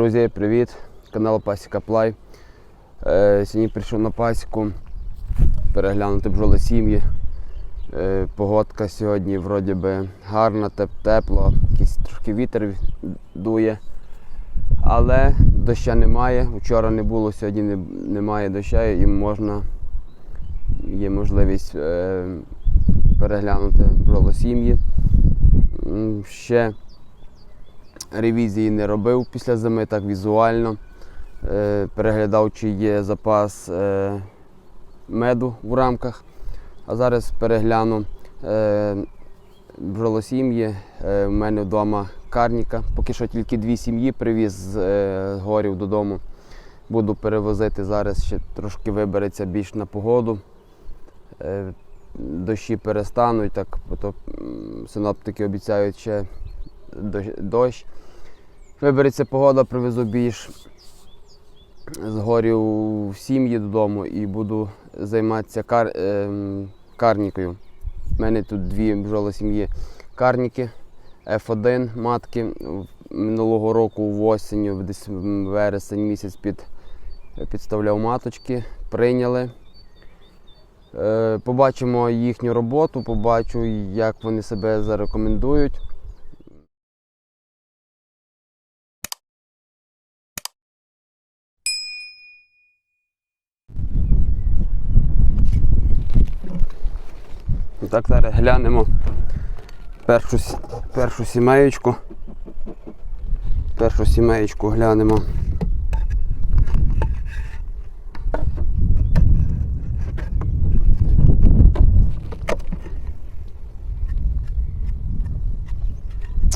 Друзі, привіт! Канал Пасіка Плай. Е, сьогодні прийшов на пасіку переглянути бджоли сім'ї. Е, погодка сьогодні вроді би гарна, теп- тепло, якийсь трошки вітер дує. Але доща немає. Вчора не було, сьогодні не, немає доща і можна, є можливість е, переглянути бджоли сім'ї. Ще ревізії не робив після зими, так візуально. Е, переглядав, чи є запас е, меду в рамках. А зараз перегляну бджолосім'ї. Е, у мене вдома карніка. Поки що тільки дві сім'ї привіз з горів додому. Буду перевозити зараз, ще трошки вибереться більш на погоду. Дощі перестануть, так, то, синоптики обіцяють ще дощ-. Вибереться погода, привезу більш з горів в сім'ї додому і буду займатися кар, ем, карнікою. У мене тут дві бджоли сім'ї карніки F1 матки. Минулого року в осінню, десь вересень місяць під, підставляв маточки, прийняли. Е, Побачимо їхню роботу, побачу, як вони себе зарекомендують. Так, зараз глянемо першу, першу сімеєчку. Першу сімеєчку глянемо.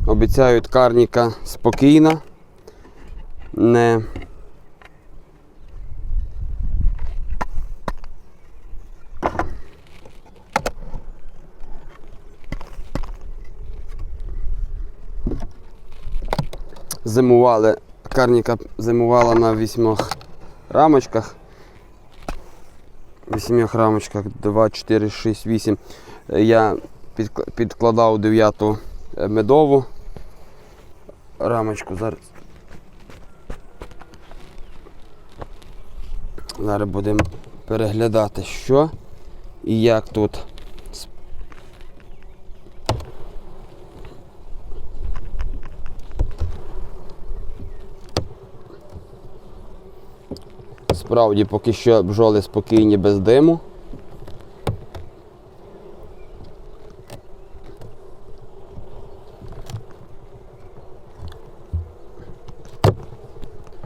Обіцяють карніка спокійна, не зимували. Карніка зимувала на вісьмох рамочках. Вісьмох рамочках 2, 4, 6, 8. Я підкладав дев'яту е, медову рамочку. Зараз. Зараз будемо переглядати, що і як тут. Справді, поки що бджоли спокійні без диму.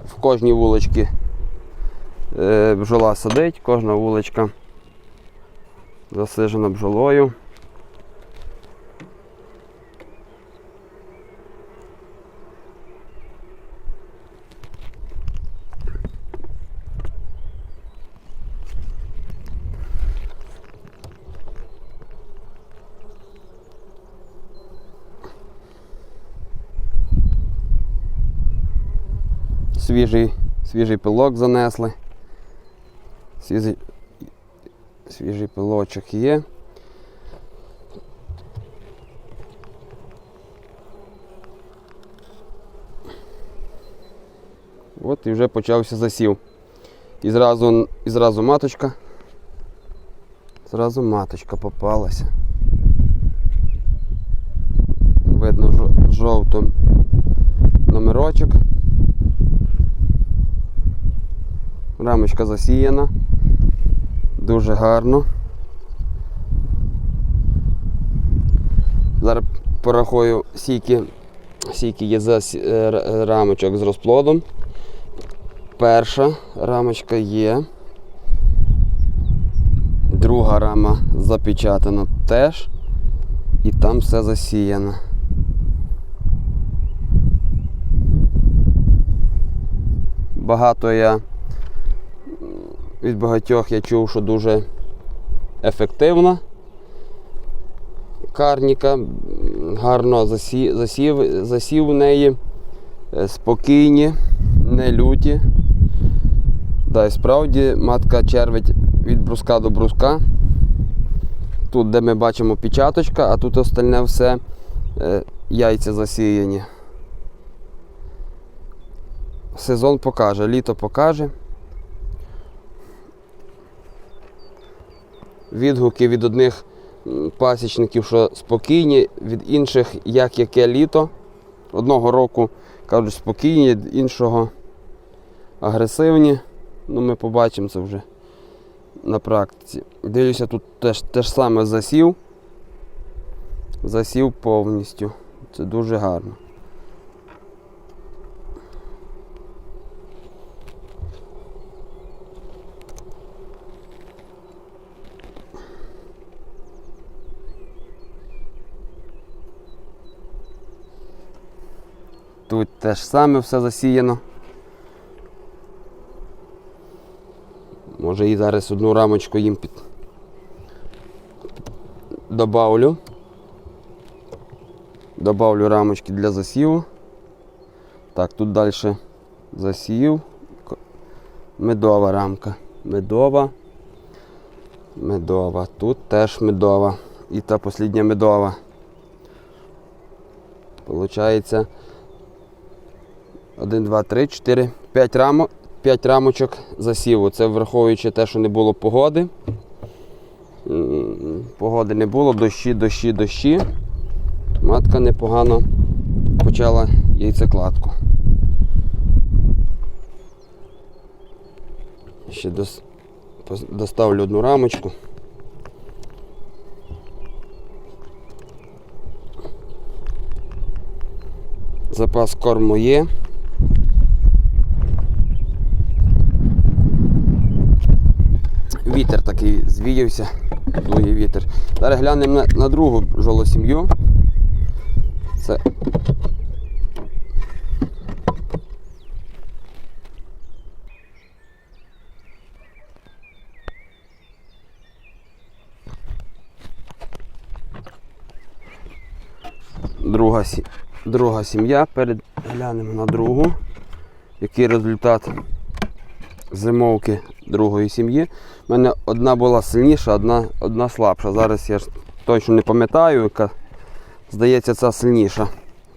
В кожній вуличці е, бджола сидить, кожна вуличка засижена бджолою. Свіжий, свіжий пилок занесли. Свіжий, свіжий пилочок є. От і вже почався засів. І зразу, і зразу маточка. Зразу маточка попалася. Видно жо- жовтим номерочок. Рамочка засіяна. Дуже гарно. Зараз порахую скільки, скільки є засі- е, рамочок з розплодом. Перша рамочка є. Друга рама запечатана теж. І там все засіяно. Багато я від багатьох я чув, що дуже ефективна карніка, гарно засів, засів, засів в неї, е, спокійні, не люті. Да, і справді матка червить від бруска до бруска. Тут, де ми бачимо печаточка, а тут остальне все е, яйця засіяні. сезон покаже, літо покаже. Відгуки від одних пасічників, що спокійні, від інших, як яке літо. Одного року кажуть спокійні, від іншого агресивні. Ну, ми побачимо це вже на практиці. Дивлюся, тут теж те ж саме засів. Засів повністю. Це дуже гарно. Тут теж саме все засіяно. Може і зараз одну рамочку їм під... добавлю. Добавлю рамочки для засіву. Так, тут далі засів. Медова рамка. Медова. Медова. Тут теж медова. І та послідня медова. Получається 1, 2, 3, 4, 5 рамок. 5 рамочок засіву. Це враховуючи те, що не було погоди. Погоди не було, дощі, дощі, дощі. Матка непогано почала яйцекладку. Ще дос- доставлю одну рамочку. Запас корму є. Вітер такий звіявся, дує вітер. Зараз глянемо на, на другу жолосім'ю. Це друга, друга сім'я. Переглянемо на другу. Який результат зимовки другої сім'ї. У мене одна була сильніша, одна, одна слабша. Зараз я ж точно не пам'ятаю, яка здається, ця сильніша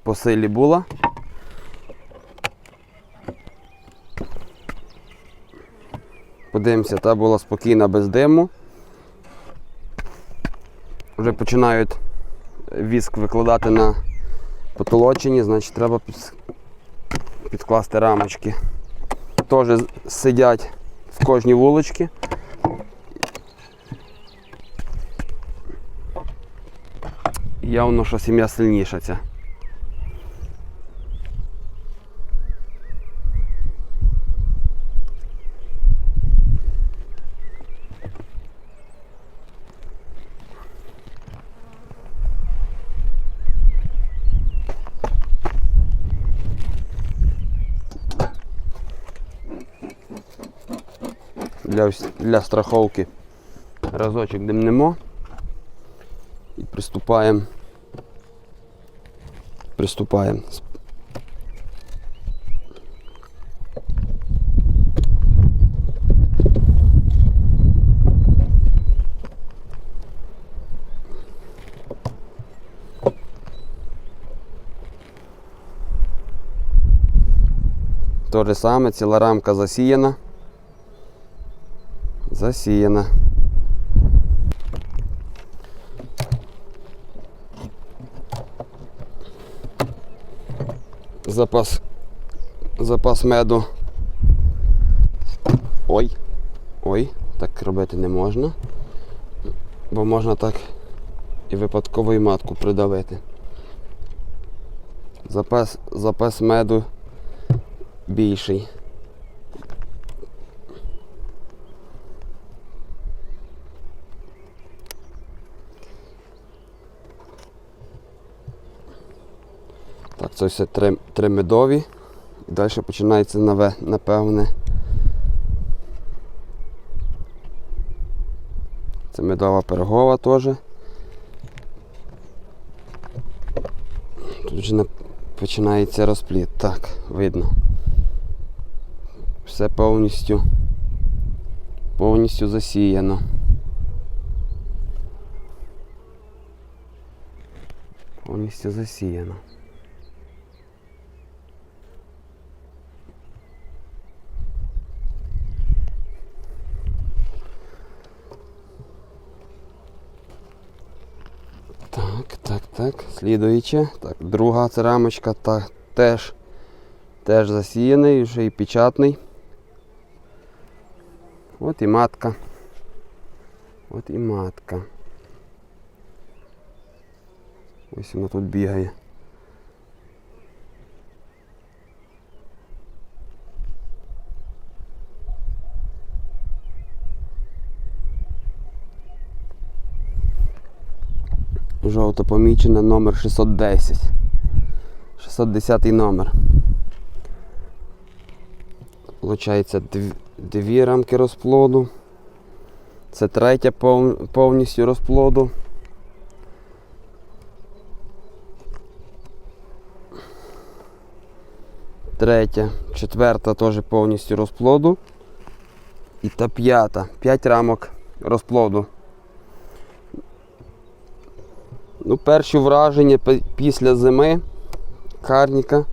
по силі була. Подивимося, та була спокійна без диму. Вже починають віск викладати на потолочені, значить треба підкласти рамочки. Теж сидять в кожній вуличці. Явно, що сім'я сильніша ця. Для, для страховки разочок димнемо і приступаємо. Приступаємо. То же саме, ціла рамка засіяна. Засіяна. Запас. Запас меду. Ой. Ой, так робити не можна. Бо можна так і випадково і матку придавити. Запас, запас меду більший. Це три, три медові. І далі починається нове, напевне. Це медова пирогова теж. Тут вже починається розпліт. Так, видно. Все повністю повністю засіяно. Повністю засіяно. Так, слідуюче. Так, друга це рамочка та теж, теж засіяний, вже і печатний. От і матка. От і матка. Ось вона тут бігає. Жовто помічена номер 610. 610 номер. Получається дві рамки розплоду. Це третя повністю розплоду. Третя, четверта теж повністю розплоду. І та п'ята. П'ять рамок розплоду. Ну, перші враження після зими карніка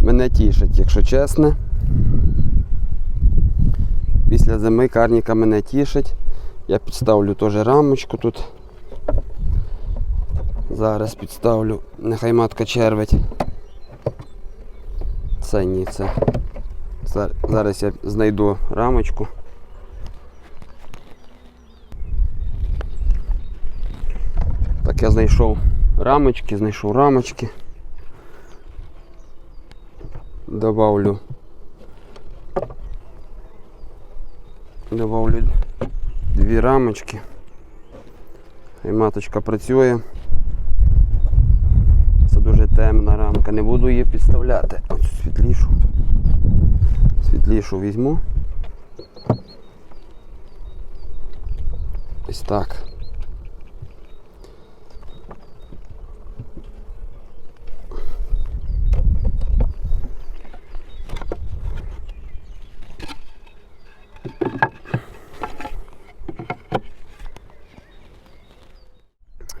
мене тішить, якщо чесно. Після зими карніка мене тішить. Я підставлю теж рамочку тут. Зараз підставлю, нехай матка червить. Це ні, це. Зараз я знайду рамочку. Так, я знайшов рамочки, знайшов рамочки. Добавлю. Добавлю дві рамочки. І маточка працює. Це дуже темна рамка. Не буду її підставляти. Оцю світлішу. Світлішу візьму. Ось так.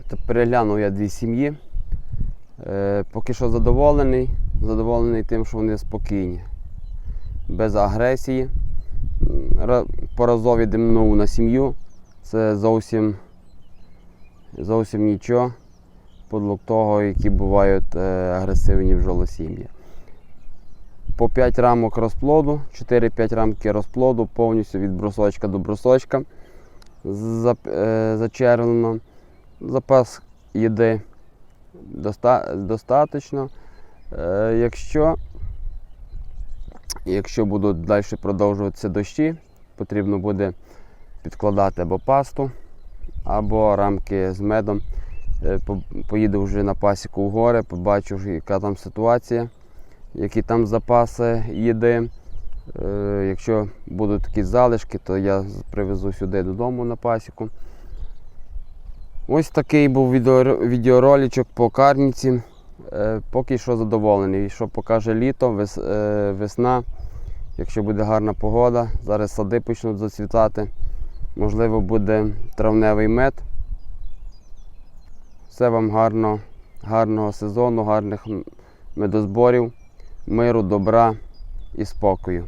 Та Переглянув я дві сім'ї. Е, поки що задоволений. Задоволений тим, що вони спокійні, без агресії. Поразові димнув на сім'ю. Це зовсім, зовсім нічого. Подлог того, які бувають е, агресивні в жолосім'ї. По 5 рамок розплоду, 4-5 рамки розплоду, повністю від брусочка до брусочка е, зачервлено. Запас їди доста, достатньо. Е, якщо, якщо будуть далі продовжуватися дощі, потрібно буде підкладати або пасту, або рамки з медом. Е, по- поїду вже на пасіку в гори, побачу, яка там ситуація, які там запаси їди. Е, якщо будуть такі залишки, то я привезу сюди додому на пасіку. Ось такий був відео, відеороличок по карніці. Е, поки що задоволений. Що покаже літо, е, весна. Якщо буде гарна погода, зараз сади почнуть зацвітати. Можливо, буде травневий мед. Все вам гарно, гарного сезону, гарних медозборів, миру, добра і спокою.